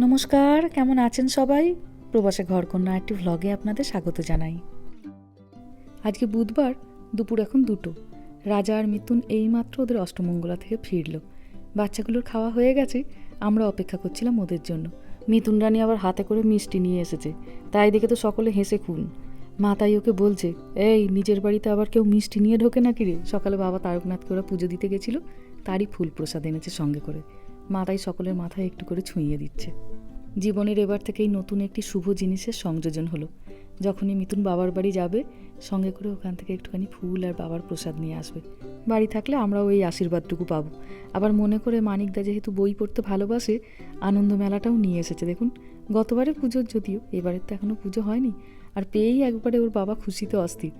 নমস্কার, কেমন আছেন সবাই? প্রবাসে ঘরকন্যা একটি ভ্লগে আপনাদের স্বাগত জানাই। আজকে বুধবার, দুপুর এখন দুটো। রাজা আর মিথুন এইমাত্র ওদের অষ্টমঙ্গলা থেকে ফিরল। বাচ্চাগুলোর খাওয়া হয়ে গেছে, আমরা অপেক্ষা করছিলাম ওদের জন্য। মিথুন রানী আবার হাতে করে মিষ্টি নিয়ে এসেছে, তাই দেখে তো সকলে হেসে খুন। মা তাই ওকে বলছে, এই, নিজের বাড়িতে আবার কেউ মিষ্টি নিয়ে ঢোকে নাকি রে? সকালে বাবা তারকনাথকে ওরা পুজো দিতে গেছিল তারই ফুল প্রসাদ এনেছে সঙ্গে করে। মা তাই সকলের মাথায় একটু করে ছুঁইয়ে দিচ্ছে। জীবনের এবার থেকেই নতুন একটি শুভ জিনিসের সংযোজন হলো। যখনই মিথুন বাবার বাড়ি যাবে, সঙ্গে করে ওখান থেকে একটুখানি ফুল আর বাবার প্রসাদ নিয়ে আসবে। বাড়ি থাকলে আমরাও এই আশীর্বাদটুকু পাবো। আবার মনে করে মানিকদা যেহেতু বই পড়তে ভালোবাসে, আনন্দ মেলাটাও নিয়ে এসেছে দেখুন। গতবারে পুজোর যদিও, এবারের তো এখনও পুজো হয়নি। আর পেয়েই একবারে ওর বাবা খুশিতে অস্থির।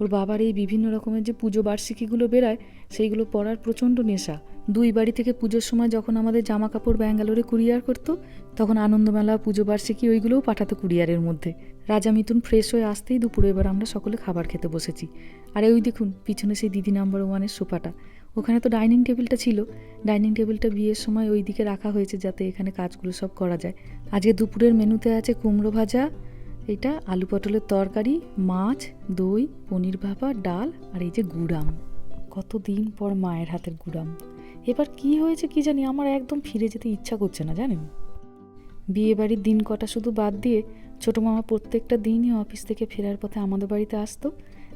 ওর বাবার এই বিভিন্ন রকমের যে পুজো বার্ষিকীগুলো বেরায়, সেইগুলো পড়ার প্রচণ্ড নেশা। দুই বাড়ি থেকে পুজোর সময় যখন আমাদের জামা কাপড় ব্যাঙ্গালোরে কুরিয়ার করতো, তখন আনন্দমেলা, পুজো বার্ষিকী ওইগুলোও পাঠাতো কুরিয়ারের মধ্যে। রাজা মিথুন ফ্রেশ হয়ে আসতেই দুপুরে এবার আমরা সকলে খাবার খেতে বসেছি। আর ওই দেখুন, পিছনে সেই দিদি নাম্বার ওয়ানের সোফাটা। ওখানে তো ডাইনিং টেবিলটা ছিল। ডাইনিং টেবিলটা বিয়ের সময় ওই দিকে রাখা হয়েছে যাতে এখানে কাজগুলো সব করা যায়। আজকে দুপুরের মেনুতে আছে কুমড়ো ভাজা এটা আলু পটলের তরকারি, মাছ, দই, পনির ভাপা, ডাল আর এই যে গুড়াম। কতদিন পর মায়ের হাতের গুড়াম। এবার কি হয়েছে কি জানি আমার একদম ফিরে যেতে ইচ্ছা করছে না, জানেন? বিয়ে বাড়ির দিন কটা শুধু বাদ দিয়ে ছোটো মামা প্রত্যেকটা দিনই অফিস থেকে ফেরার পথে আমাদের বাড়িতে আসতো,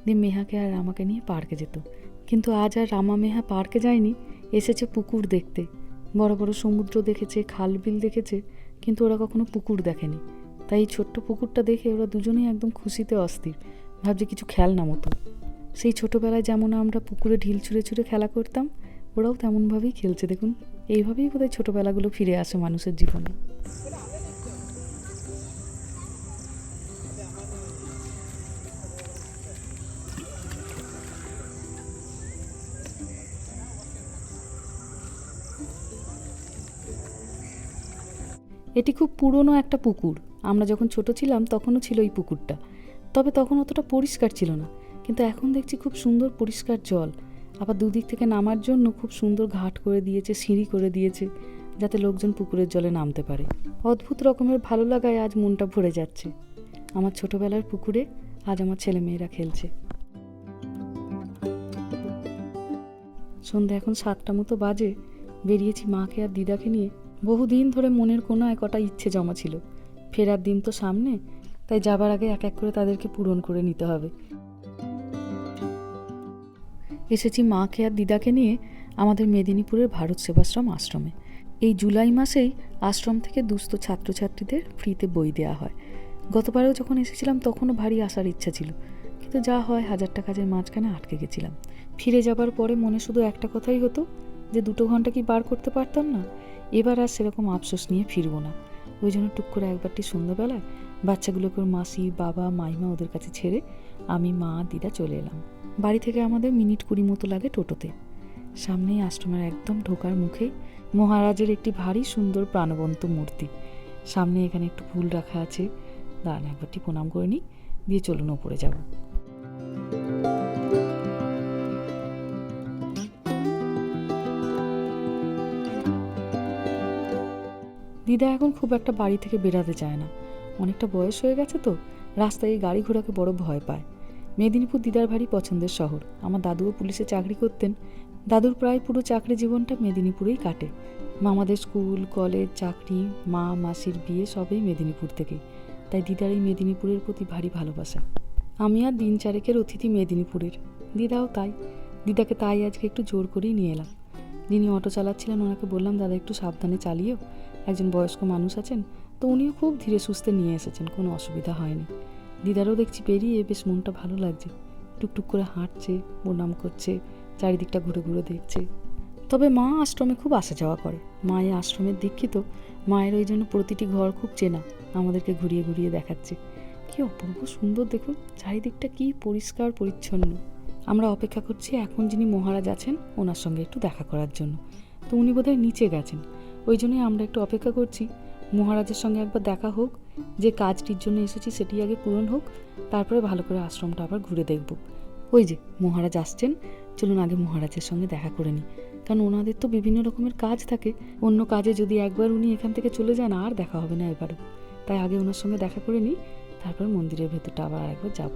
দিয়ে মেহাকে আর রামাকে নিয়ে পার্কে যেত। কিন্তু আজ আর রামা মেহা পার্কে যায়নি, এসেছে পুকুর দেখতে। বড় বড় সমুদ্র দেখেছে, খাল বিল দেখেছে, কিন্তু ওরা কখনো পুকুর দেখেনি। তাই এই ছোট্ট পুকুরটা দেখে ওরা দুজনেই একদম খুশিতে অস্থির। ভাবছে কিছু খেলনা মতো। সেই ছোটোবেলায় যেমন আমরা পুকুরে ঢিল ছুঁড়ে ছুঁড়ে খেলা করতাম, ওরাও তেমনভাবেই খেলছে। দেখুন, এইভাবেই বোধহয় ছোটোবেলাগুলো ফিরে আসে মানুষের জীবনে। এটি খুব পুরনো একটা পুকুর। আমরা যখন ছোট ছিলাম তখনও ছিল এই পুকুরটা। তবে তখন অতটা পরিষ্কার ছিল না। কিন্তু এখন দেখছি খুব সুন্দর পরিষ্কার জল। আবার দুদিক থেকে নামার জন্য খুব সুন্দর ঘাট করে দিয়েছে, সিঁড়ি করে দিয়েছে, যাতে লোকজন পুকুরের জলে নামতে পারে। অদ্ভুত রকমের ভালো লাগায় আজ মনটা ভরে যাচ্ছে। আমার ছোটবেলার পুকুরে আজ আমার ছেলে মেয়েরা খেলছে। সন্ধ্যা এখন সাতটা মতো বাজে। বেরিয়েছি মাকে আর দিদাকে নিয়ে। বহুদিন ধরে মনের কোনায় কটা ইচ্ছে জমা ছিল। ফেরার দিন তো সামনে, তাই যাবার আগে এক এক করে তাদেরকে পূরণ করে নিতে হবে। এসেছি মাকে আর দিদাকে নিয়ে আমাদের মেদিনীপুরের ভারত সেবাশ্রম আশ্রমে। এই জুলাই মাসেই আশ্রম থেকে দুস্থ ছাত্রছাত্রীদের ফ্রিতে বই দেওয়া হয়। গতবারেও যখন এসেছিলাম, তখনও ভারী আসার ইচ্ছা ছিল। কিন্তু যা হয় হাজারটা কাজের মাঝখানে আটকে গেছিলাম। ফিরে যাবার পরে মনে শুধু একটা কথাই হতো, যে দুটো ঘণ্টা কি বার করতে পারতাম না? এবার আর সেরকম আফসোস নিয়ে ফিরবো না। ওই জন্য টুক করে একবারটি সন্ধ্যাবেলায় বাচ্চাগুলোকে ওর মাসি, বাবা, মাইমা ওদের কাছে ছেড়ে আমি মা, দিদা চলে এলাম। বাড়ি থেকে আমাদের মিনিট কুড়ি মতো লাগে টোটোতে। সামনেই আশ্রমের একদম ঢোকার মুখে মহারাজের একটি ভারী সুন্দর প্রাণবন্ত মূর্তি। সামনে এখানে একটু ফুল রাখা আছে। দাঁড়ান একবারটি প্রণাম করে নিই, দিয়ে চলুন ওপরে যাব। দিদা এখন খুব একটা বাড়ি থেকে বেরাতে চায় না। অনেকটা বয়স হয়ে গেছে তো, রাস্তায় এই গাড়ি ঘোড়াকে বড় ভয় পায়। মেদিনীপুর দিদার ভারী পছন্দের শহর। আমার দাদুও পুলিশে চাকরি করতেন। দাদুর প্রায় পুরো চাকরি জীবনটা মেদিনীপুরেই কাটে। মামাদের স্কুল, কলেজ, চাকরি, মা, মাসির বিয়ে সবই মেদিনীপুর থেকে। তাই দিদার এই মেদিনীপুরের প্রতি ভারী ভালোবাসা। আমি আর দিন চারেকের অতিথি মেদিনীপুরের। দিদাও তাই। দিদাকে তাই আজকে একটু জোর করেই নিয়ে এলাম। যিনি অটো চালাচ্ছিলেন, ওনাকে বললাম, দাদা, একটু সাবধানে চালিয়েও। একজন বয়স্ক মানুষ আছেন, তো উনিও খুব ধীরে সুস্থে নিয়ে এসেছেন, কোনো অসুবিধা হয়নি। দিদারও দেখছি পেরিয়ে বেশ মনটা ভালো লাগছে। টুকটুক করে হাঁটছে, প্রণাম করছে, চারিদিকটা ঘুরে ঘুরে দেখছে। তবে মা আশ্রমে খুব আসা যাওয়া করে। মা আশ্রমের দীক্ষিত, মায়ের ওই জন্য প্রতিটি ঘর খুব চেনা, আমাদেরকে ঘুরিয়ে ঘুরিয়ে দেখাচ্ছে। কি অপূর্ব সুন্দর দেখুন, চারিদিকটা কি পরিষ্কার, পরিচ্ছন্ন। আমরা অপেক্ষা করছি এখন যিনি মহারাজ আছেন, ওনার সঙ্গে একটু দেখা করার জন্য। তো উনি বোধহয় নিচে গেছেন। ওই জন্যই আমরা একটু অপেক্ষা করছি। মহারাজের সঙ্গে একবার দেখা হোক, যে কাজটির জন্য এসেছি সেটি আগে পূরণ হোক, তারপরে ভালো করে আশ্রমটা আবার ঘুরে দেখব। ওই যে, মহারাজ আসছেন। চলুন আগে মহারাজের সঙ্গে দেখা করে নিই। কারণ ওনাদের তো বিভিন্ন রকমের কাজ থাকে। অন্য কাজে যদি একবার উনি এখান থেকে চলে যান, আর দেখা হবে না এবারও। তাই আগে ওনার সঙ্গে দেখা করে নিই, তারপর মন্দিরের ভেতরটা আবার একবার যাব।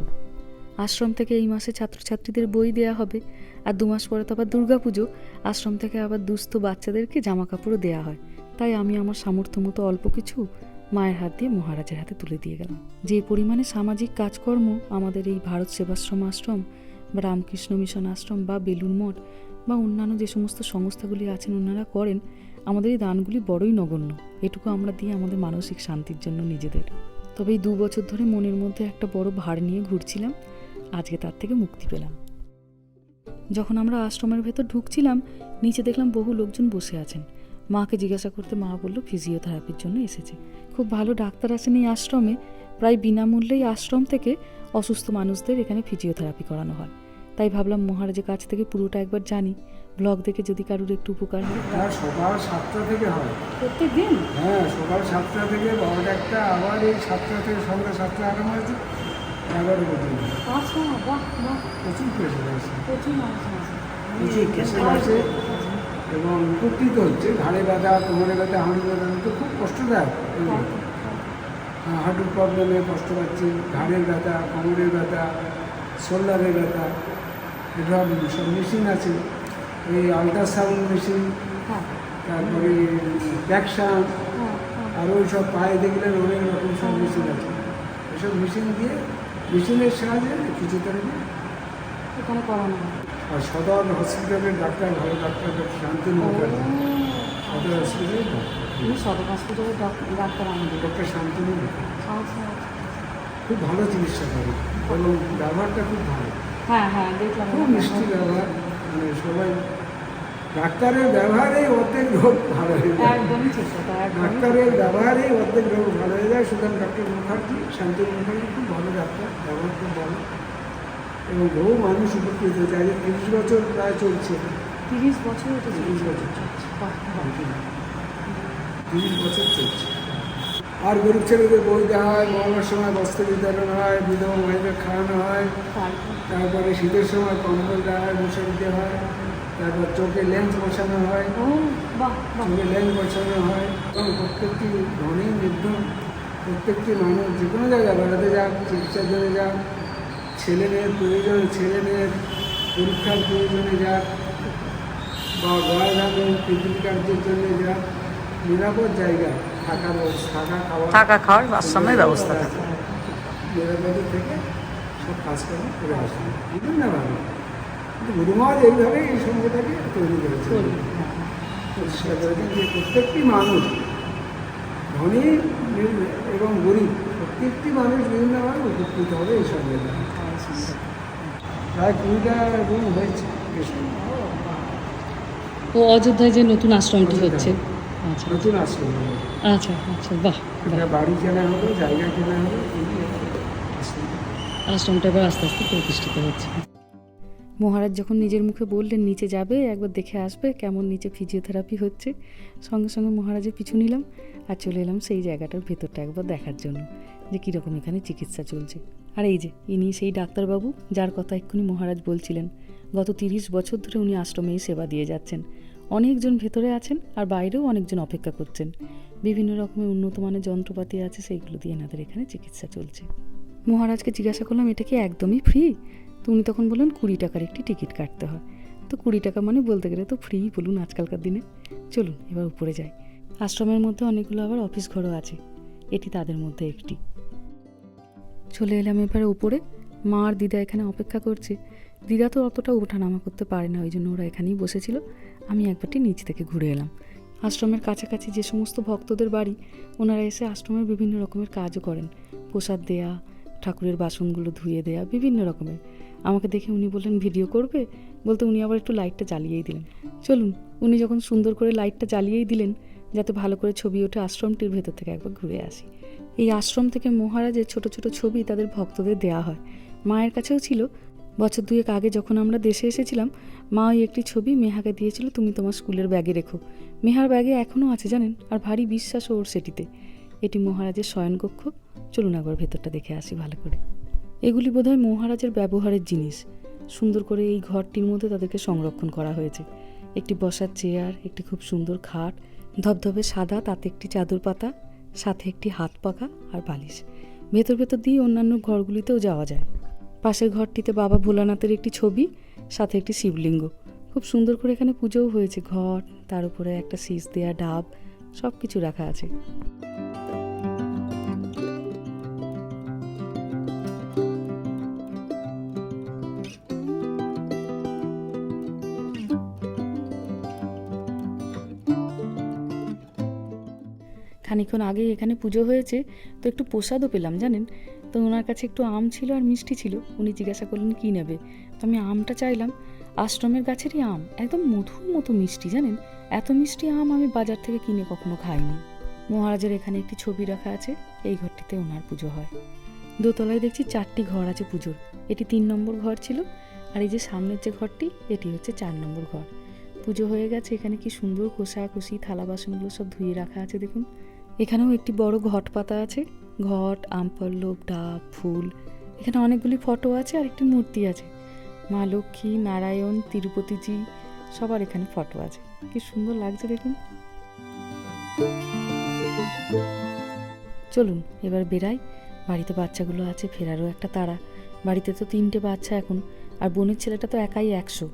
আশ্রম থেকে এই মাসে ছাত্রছাত্রীদের বই দেয়া হবে। আর দু মাস পরে তো আবার দুর্গাপুজো। আশ্রম থেকে আবার দুস্থ বাচ্চাদেরকে জামা কাপড়ও দেওয়া হয়। তাই আমি আমার সামর্থ্য মতো অল্প কিছু মায়ের হাত দিয়ে মহারাজের হাতে তুলে দিয়ে গেলাম। যে পরিমাণে সামাজিক কাজকর্ম আমাদের এই ভারত সেবাশ্রম আশ্রম, বা রামকৃষ্ণ মিশন আশ্রম, বা বেলুর মঠ, বা অন্যান্য যে সমস্ত সংস্থাগুলি আছেন ওনারা করেন, আমাদের এই দানগুলি বড়ই নগণ্য। এটুকু আমরা দিই আমাদের মানসিক শান্তির জন্য নিজেদের। তবে এই দু বছর ধরে মনের মধ্যে একটা বড় ভার নিয়ে ঘুরছিলাম। আজকে তার থেকে মুক্তি পেলাম। যখন আমরা আশ্রমের ভেতর ঢুকছিলাম নিচে দেখলাম বহু লোকজন বসে আছেন। মাকে জিজ্ঞাসা করতে মা বলল ফিজিওথেরাপির জন্য এসেছে। খুব ভালো ডাক্তার আছেন এই আশ্রমে। প্রায় বিনামূল্যেই আশ্রম থেকে অসুস্থ মানুষদের এখানে ফিজিওথেরাপি করানো হয়। তাই ভাবলাম মহারাজের কাছ থেকে পুরোটা একবার জানি। ব্লগ দেখে যদি কারোর একটু উপকার হয়। আর সকাল সাতটা থেকে হয়। প্রত্যেক দিন? হ্যাঁ সকাল সাতটা থেকে বারোটা একটা আবার এই সাতটা থেকে সন্ধ্যা সাতটা আরাম হয়েছে। এগারো আচ্ছা বাহ প্রচুর পেশেন্ট আছে প্রচুর মানুষ আছে প্রচুর পেশেন্ট আছে এবং উপকৃত হচ্ছে ঘাড়ে ব্যথা কোমরে ব্যথা হাঁড়ি ব্যথা তো খুব কষ্টদায়ক। হ্যাঁ, হাঁটুর প্রবলেমে কষ্ট পাচ্ছি ঘাড়ের ব্যথা কোমরের ব্যথা শোল্ডারের ব্যথা এসব সব মেশিন আছে এই আলট্রাসাউন্ড মেশিন হ্যাঁ তারপরে ব্যাকশান হ্যাঁ আর ওই সব পায়ে দেখলেন অনেক রকম সব মেশিন আছে এসব মেশিন দিয়ে মেশিনের সাহায্যে ফিজিওথেরাপি এখানে করানো আর সদর হসপিটালের ডাক্তার ভালো ডাক্তার মুখার্জি সদর হসপিটালের তুমি সদর হসপিটালের ডাক্তার আমাদের ডক্টর শান্তনু খুব ভালো চিকিৎসা করে। এবং ব্যবহারটা খুব ভালো। হ্যাঁ হ্যাঁ দেখলাম। খুব মিষ্টি ব্যবহার। মানে সবাই ডাক্তারের ব্যবহারেই অর্ধেক রোগ ভালো হয়ে যায়। ডাক্তারের ব্যবহারেই অর্ধেক রোগ ভালো হয়ে যায়। সুতরাং ডক্টর মুখার্জি শান্তনু মুখার্জি খুব ভালো ডাক্তার ব্যবহার খুব ভালো। এবং বহু মানুষ উপকৃত হয়েছে। আজ তিরিশ বছর প্রায় চলছে। তিরিশ বছর তিরিশ বছর চলছে। তিরিশ বছর চলছে। আর গরিব ছেলেদের বই দেওয়া হয় গরমের সময় বস্ত্র বিতরণ হয় বিধবা মায়েদের খাওয়ানো হয়। তারপরে শীতের সময় কম্বল দেওয়া হয় মশারি দেওয়া হয়। তারপর চোখে লেন্স বসানো হয়। চোখে লেন্স বসানো হয়। এবং প্রত্যেকটি ধনী নির্ধন প্রত্যেকটি মানুষ যে কোনো জায়গায় বেড়াতে যাক চিকিৎসার জন্য যাক ছেলে মেয়ের প্রয়োজন ছেলে মেয়ের পরীক্ষার প্রয়োজনে যাক বা গয়া ধামে পিকনিক কার্যের জন্য যাক নিরাপদ জায়গা থাকার থাকা খাওয়া থাকা খাওয়ার আশ্রমের ব্যবস্থা থাকে। নিরাপদে থেকে সব কাজকর্ম করে আসবে বিভিন্নভাবে কিন্তু গুরুমহারাজ এইভাবেই এই সঙ্গটাকে তৈরি করেছে। হ্যাঁ। যে প্রত্যেকটি মানুষ ধনী এবং গরিব প্রত্যেকটি মানুষ বিভিন্নভাবে উপকৃত হবে এই সঙ্গে হ্যাঁ। প্রায় কুড়িটা রুম হয়েছে ও অযোধ্যায় যে নতুন আশ্রমটি হচ্ছে? আচ্ছা। নতুন আশ্রম আচ্ছা আচ্ছা বাহ। বাড়ি কেনা হলো জায়গা কেনা হলো আশ্রমটা এবার আস্তে আস্তে প্রতিষ্ঠিত হচ্ছে। মহারাজ যখন নিজের মুখে বললেন, নিচে যাবে, একবার দেখে আসবে কেমন নিচে ফিজিওথেরাপি হচ্ছে। সঙ্গে সঙ্গে মহারাজের পিছু নিলাম আর চলে এলাম সেই জায়গাটার ভেতরটা একবার দেখার জন্য, যে কীরকম এখানে চিকিৎসা চলছে। আর এই যে, ইনি সেই ডাক্তারবাবু, যার কথা এক্ষুনি মহারাজ বলছিলেন। গত তিরিশ বছর ধরে উনি আশ্রমেই সেবা দিয়ে যাচ্ছেন। অনেকজন ভেতরে আছেন আর বাইরেও অনেকজন অপেক্ষা করছেন। বিভিন্ন রকমের উন্নত মানের যন্ত্রপাতি আছে, সেইগুলো দিয়ে এনাদের এখানে চিকিৎসা চলছে। মহারাজকে জিজ্ঞাসা করলাম, এটা কি একদমই ফ্রি তো উনি তখন বললেন, কুড়ি টাকার একটি টিকিট কাটতে হয়। তো কুড়ি টাকা মানে বলতে গেলে তো ফ্রি বলুন আজকালকার দিনে। চলুন, এবার উপরে যাই। আশ্রমের মধ্যে অনেকগুলো আবার অফিস ঘরও আছে। এটি তাদের মধ্যে একটি। চলে এলাম এবারে উপরে। মা আর দিদা এখানে অপেক্ষা করছে। দিদা তো অতটা ওঠানামা করতে পারে না, ওই জন্য ওরা এখানেই বসেছিল। আমি একবারটি নিচ থেকে ঘুরে এলাম। আশ্রমের কাছাকাছি যে সমস্ত ভক্তদের বাড়ি, ওনারা এসে আশ্রমের বিভিন্ন রকমের কাজও করেন। প্রসাদ দেয়া, ঠাকুরের বাসনগুলো ধুয়ে দেয়া, বিভিন্ন রকমের। আমাকে দেখে উনি বললেন, ভিডিও করবে? বলতে উনি আবার একটু লাইটটা জ্বালিয়েই দিলেন। চলুন, উনি যখন সুন্দর করে লাইটটা জ্বালিয়েই দিলেন, যাতে ভালো করে ছবি ওঠে আশ্রমটির ভেতর থেকে একবার ঘুরে আসি। এই আশ্রম থেকে মহারাজের ছোট ছোট ছবি তাদের ভক্তদের দেয়া হয়। মায়ের কাছেও ছিল। বছর দুয়েক আগে যখন আমরা দেশে এসেছিলাম, মা ওই একটি ছবি মেহাকে দিয়েছিল, তুমি তোমার স্কুলের ব্যাগে রেখো। মেহার ব্যাগে এখনও আছে জানেন, আর ভারী বিশ্বাসও ওর সেটিতে। এটি মহারাজের শয়নকক্ষ। চলুন একবার ভেতরটা দেখে আসি ভালো করে। এগুলি বোধহয় মহারাজের ব্যবহারের জিনিস। সুন্দর করে এই ঘরটির মধ্যে তাদেরকে সংরক্ষণ করা হয়েছে। একটি বসার চেয়ার, একটি খুব সুন্দর খাট, ধবধবে সাদা, তাতে একটি চাদর পাতা, সাথে একটি হাত পাকা আর বালিশ। ভেতর ভেতর দিয়ে অন্যান্য ঘরগুলিতেও যাওয়া যায়। পাশের ঘরটিতে বাবা ভোলানাথের একটি ছবি, সাথে একটি শিবলিঙ্গ। খুব সুন্দর করে এখানে পুজোও হয়েছে। ঘর, তার উপরে একটা শীষ দেয়া ডাব সব কিছু রাখা আছে। খানিকক্ষণ আগে এখানে পুজো হয়েছে, তো একটু প্রসাদও পেলাম, জানেন? তো ওনার কাছে একটু আম ছিল আর মিষ্টি ছিল, উনি জিজ্ঞাসা করলেন, কী নেবে? তো আমি আমটা চাইলাম, আশ্রমের গাছেরই আম, একদম মধুর মতো মিষ্টি, জানেন? এত মিষ্টি আম আমি বাজার থেকে কিনে কখনো খাইনি। মহারাজের এখানে একটি ছবি রাখা আছে, এই ঘরটিতে ওনার পুজো হয়। দোতলায় দেখছি চারটি ঘর আছে পুজোর, এটি তিন নম্বর ঘর ছিল, আর এই যে সামনের যে ঘরটি, এটি হচ্ছে চার নম্বর ঘর। পুজো হয়ে গেছে, এখানে কি সুন্দর কোষাকুষি, থালা বাসনগুলো সব ধুয়ে রাখা আছে, দেখুন। এখানেও একটি বড় ঘট পাতা আছে। ঘট আমপল্লব ডাব, ফুল। এখানে অনেকগুলি ফটো আছে আর একটি মূর্তি আছে। মা লক্ষ্মী, নারায়ণ, তিরুপতিজি, সবার এখানে ফটো আছে। কি সুন্দর লাগছে দেখুন। চলুন, এবার বেরাই বাড়িতে বাচ্চাগুলো আছে, ফেরারও একটা তারা। বাড়িতে তো তিনটে বাচ্চা এখন, আর বোনের ছেলেটা তো একাই একশো।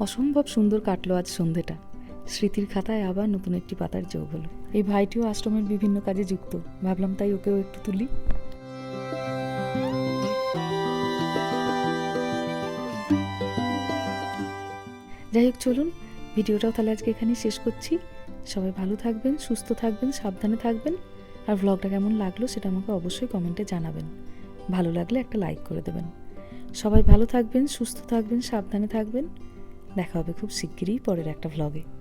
অসম্ভব সুন্দর কাটলো আজ সন্ধেটা। স্মৃতির খাতায় আবার নতুন একটি পাতার যোগ হলো। এই ভাইটিও আশ্রমের বিভিন্ন কাজে যুক্ত। ভাবলাম তাই ওকেও একটু তুলি। যাই হোক, চলুন। ভিডিওটাও তাহলে আজকে এখানেই শেষ করছি। সবাই ভালো থাকবেন, সুস্থ থাকবেন, সাবধানে থাকবেন। আর ভ্লগটা কেমন লাগল সেটা আমাকে অবশ্যই কমেন্টে জানাবেন। ভালো লাগলে একটা লাইক করে দেবেন। সবাই ভালো থাকবেন, সুস্থ থাকবেন, সাবধানে থাকবেন। দেখা হবে খুব শিগগিরই পরের একটা ভ্লগে